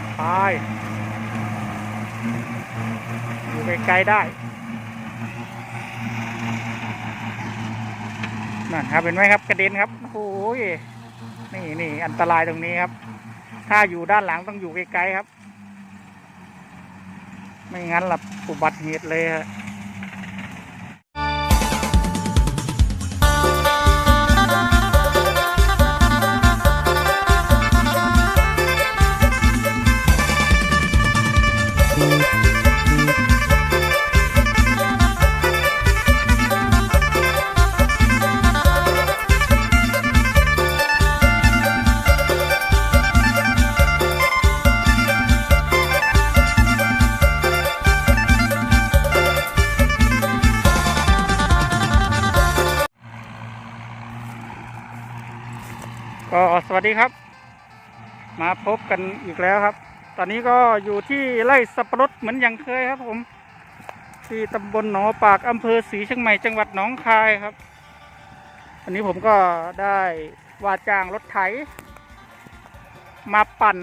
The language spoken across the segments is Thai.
ับไป อยู่ไกลๆได้ นั่นครับเห็นไหมครับกระเด็นครับโอ้ยนี่นี่อันตรายตรงนี้ครับ ถ้าอยู่ด้านหลังต้องอยู่ไกลๆครับ ไม่งั้นหลับอุบัติเหตุเลยฮะ สวัสดีครับ มาพบกันอีกแล้วครับ ตอนนี้ก็อยู่ที่ไร่สับปะรดเหมือนอย่างเคยครับ ผม ที่ตำบลหนองปากอำเภอศรีเชียงใหม่จังหวัดหนองคายครับอันนี้ผมก็ได้ว่าจ้างรถไถ มาปั่น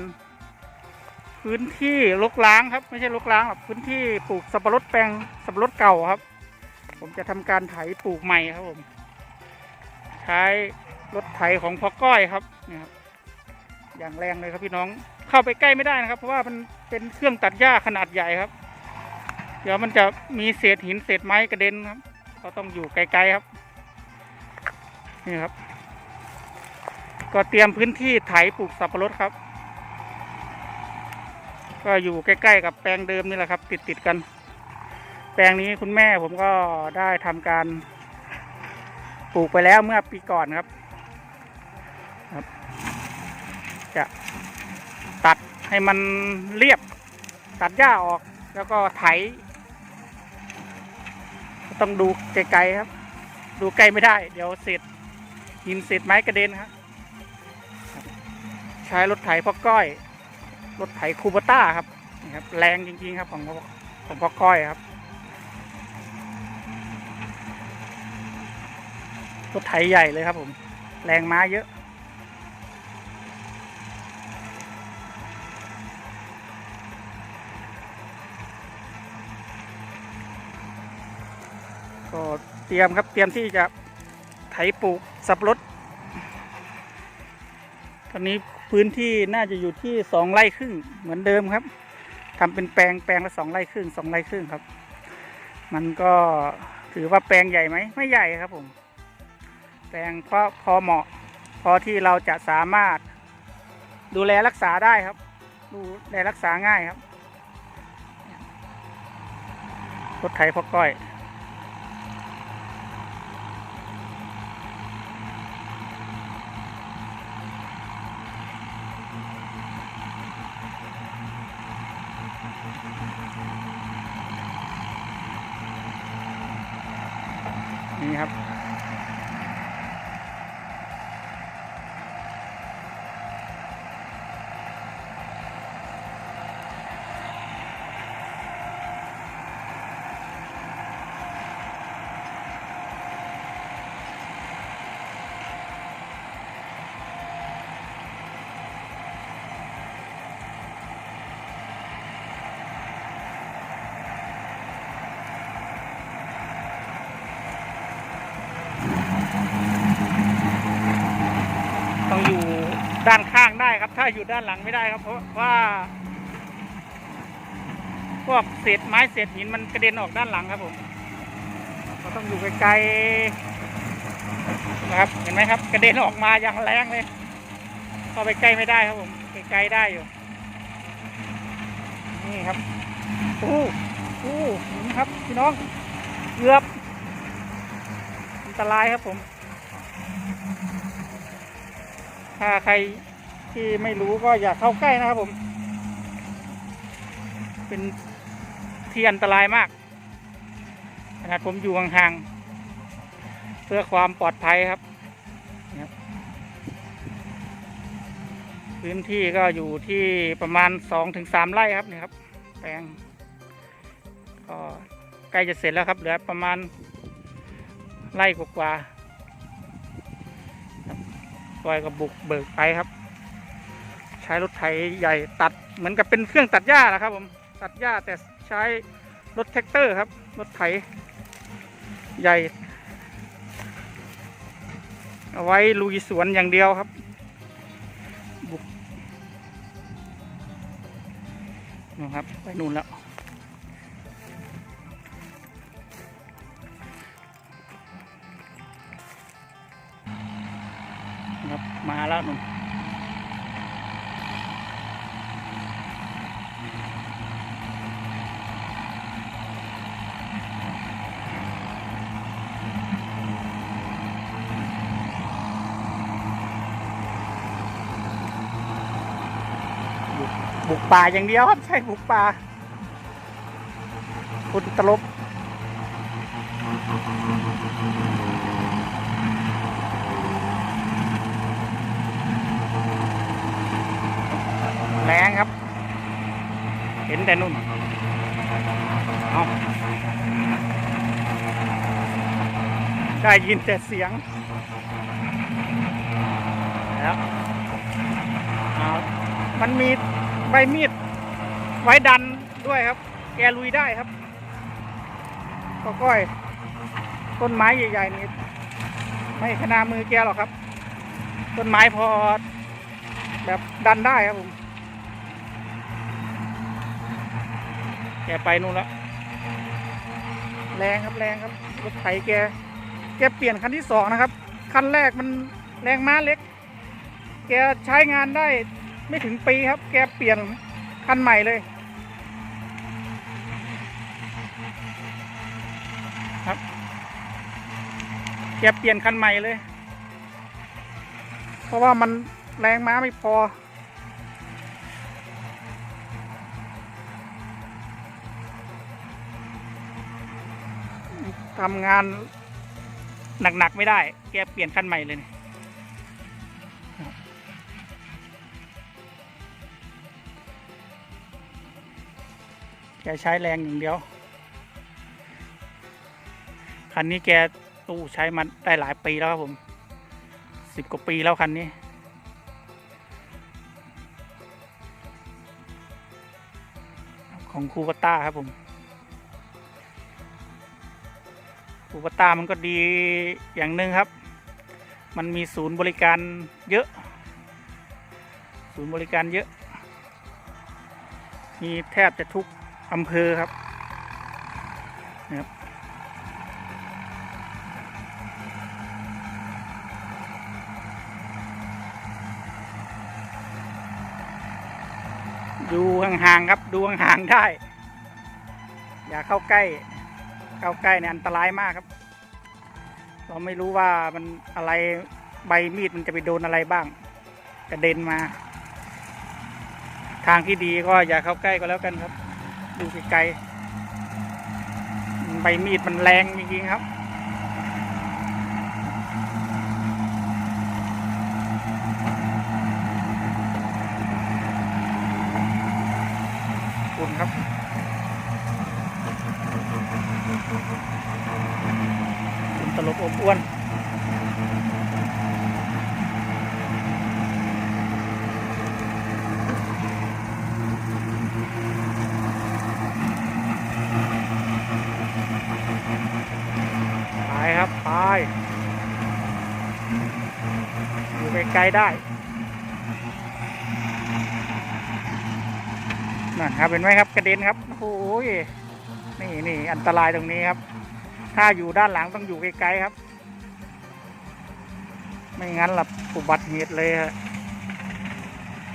พื้นที่ลกล้างครับ ไม่ใช่ลกล้างหรอกพื้นที่ปลูกสับปะรดแปลงสับปะรดเก่าครับ ผมจะทำการไถปลูกใหม่ครับผม ใช้ รถไถของพ่อก้อยครับนี่ครับ อย่างแรงเลยครับพี่น้อง เข้าไปใกล้ไม่ได้นะครับ เพราะว่ามันเป็นเครื่องตัดหญ้าขนาดใหญ่ครับ เดี๋ยวมันจะมีเศษหินเศษไม้กระเด็นครับ เราต้องอยู่ไกลๆครับ นี่ครับ ก็เตรียมพื้นที่ไถปลูกสับปะรดครับ ก็อยู่ใกล้ๆกับแปลงเดิมนี่แหละครับ ติดๆกัน แปลงนี้คุณแม่ผมก็ได้ทำการปลูกไปแล้วเมื่อปีก่อนครับ ครับ จะตัดให้มันเรียบ ตัดหญ้าออกแล้วก็ไถ ต้องดูไกลๆครับ ดูไกลไม่ได้ เดี๋ยวเศษหินเศษไม้กระเด็นครับ ใช้รถไถพ่อก้อย รถไถคูบต้าครับนี่ครับ แรงจริงๆครับของของพ่อก้อยครับรถไถใหญ่เลยครับผม แรงม้าเยอะ เตรียมครับเตรียมที่จะไถปลูกสับปะรดตอนนี้พื้นที่น่าจะอยู่ที่สองไร่ครึ่งเหมือนเดิมครับทำเป็นแปลงแปลงละสองไร่ครึ่งสองไร่ครึ่งครับ มันก็ถือว่าแปลงใหญ่ไหมไม่ใหญ่ครับผม แปลงเพราะพอเหมาะ พอที่เราจะสามารถดูแลรักษาได้ครับ ดูแลรักษาง่ายครับรถไถพอก้อย นี่ครับ ต้องอยู่ ด้านข้างได้ครับ ถ้าอยู่ด้านหลังไม่ได้ครับ เพราะว่า พวกเศษไม้เศษหินมันกระเด็นออกด้านหลังครับผมเราต้องอยู่ไกลๆนะครับ เห็นไหมครับ กระเด็นออกมาอย่างแรงเลยเข้าไปใกล้ไม่ได้ครับผมไกลๆได้อยู่ นี่ครับโอ้โหเห็นครับพี่น้องเกือบอันตรายครับผม ถ้าใครที่ไม่รู้ก็อย่าเข้าใกล้นะครับผม เป็นที่อันตรายมากขนาดผมอยู่ห่างๆเพื่อความปลอดภัยครับ พื้นที่ก็อยู่ที่ประมาณสองถึงสามไร่ครับนี่ครับ แปลงก็ใกล้จะเสร็จแล้วครับ เหลือประมาณไร่กว่าๆ อยกับบุกเบิกไปครับชช้รถไถใหญ่ตัดเหมือนกับเป็นเครื่องตัดหญ้าแหะครับผมตัดหญ้าแต่ใช้รถแท็กเตอร์ครับรถไถใหญ่ เอาไว้ลุยสวนอย่างเดียวครับบุกนะครับไปนู่นแล้วาแล้วนุ่นบุกบุกป่าอย่างเดียวครับ ใช่บุกป่าคุณตลบ แรงครับ เห็น แต่นุ่นเอาได้ยินแต่เสียงแล้วมันมีใบมีดไว้ดันด้วยครับ แกลุยได้ครับก็ก้อยต้นไม้ใหญ่ๆนี่ไม่ขนามือแกหรอกครับ ต้นไม้พอแบบดันได้ครับผม แกไปนู่นแล้วแรงครับแรงครับรถไถแก แกเปลี่ยนคันที่สองนะครับ คันแรกมันแรงม้าเล็ก แกใช้งานได้ไม่ถึงปีครับ แกเปลี่ยนคันใหม่เลยครับแกเปลี่ยนคันใหม่เลย เพราะว่ามันแรงม้าไม่พอ ทำงานหนัก ๆ ไม่ได้ แกเปลี่ยนคันใหม่เลยนี่แกใช้แรงอย่างเดียว คันนี้แกตู้ใช้มาได้หลายปีแล้วครับผมสิบกว่าปีแล้วคันนี้ของคูปต้าครับผม คูปตามันก็ดีอย่างหนึ่งครับ มันมีศูนย์บริการเยอะ ศูนย์บริการเยอะ มีแทบจะทุกอำเภอครับนะครับดูห่างๆครับ ดูห่างๆได้ อย่าเข้าใกล้ เข้าใกล้เนี่ยอันตรายมากครับ เราไม่รู้ว่ามันอะไรใบมีดมันจะไปโดนอะไรบ้างกระเด็นมา ทางที่ดีก็อย่าเข้าใกล้ก็แล้วกันครับ ดูไกลๆใบมีดมันแรงจริงๆครับ คุณครับ คุณตลบอบอ้วน ไปครับไปอยู่ ไกลๆได้นั่นครับเห็นไหมครับกระเด็นครับโอ้ยนี่นี่อันตรายตรงนี้ครับ ถ้าอยู่ด้านหลังต้องอยู่ไกลๆครับ ไม่งั้นหลับอุบัติเหตุเลยฮะ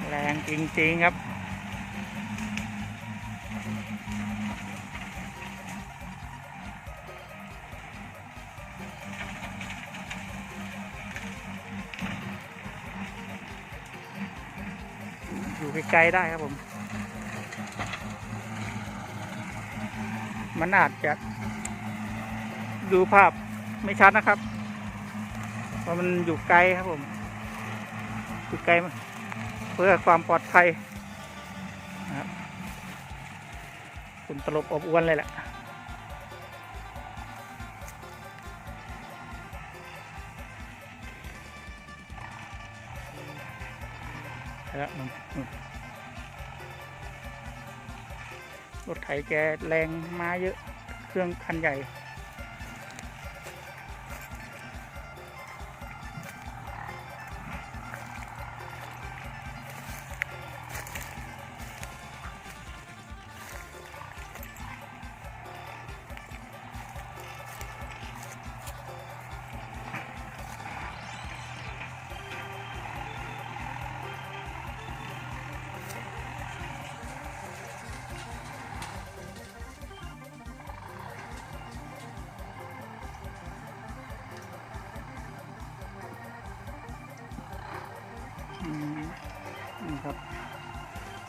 แรงจริงๆครับ อยู่ไกลๆได้ครับผม มันอาจจะ ดูภาพไม่ชัดนะครับ เพราะมันอยู่ไกลครับผม อยู่ไกลเพื่อความปลอดภัยนะครับคุณตลบอบอวนเลยแหละ แล้วรถไถแกแรงมาเยอะ เครื่องคันใหญ่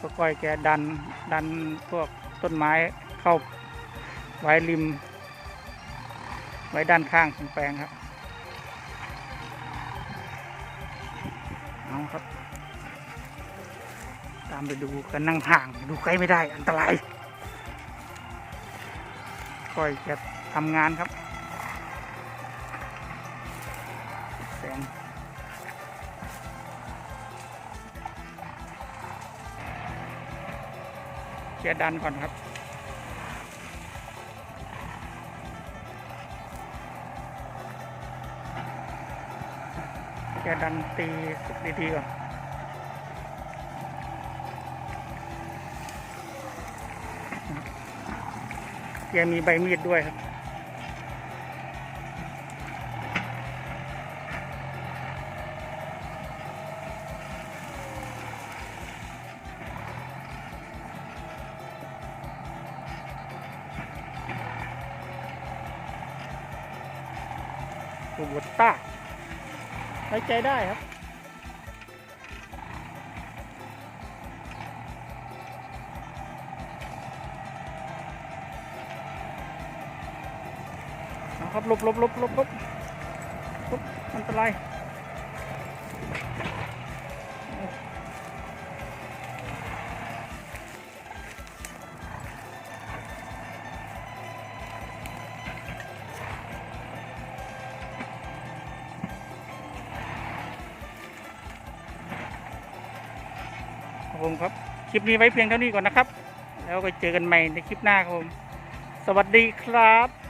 ก็ก้อยแกดันดันพวกต้นไม้เข้าไว้ริม ไว้ด้านข้างของแปลงครับเอาครับ ตามไปดูกันนั่งห่างดูใกล้ไม่ได้อันตรายก้อยแกทำงานครับ กียร์ดันก่อนครับ เกียร์ดันตีดีๆก่อนเกียร์มีใบมีดด้วยครับ โรบตต้าไว้ใจได้ครับครับลบลบลบลบลบลบอันตราย ผมครับ คลิปนี้ไว้เพียงเท่านี้ก่อนนะครับ แล้วไปเจอกันใหม่ในคลิปหน้าครับผม สวัสดีครับ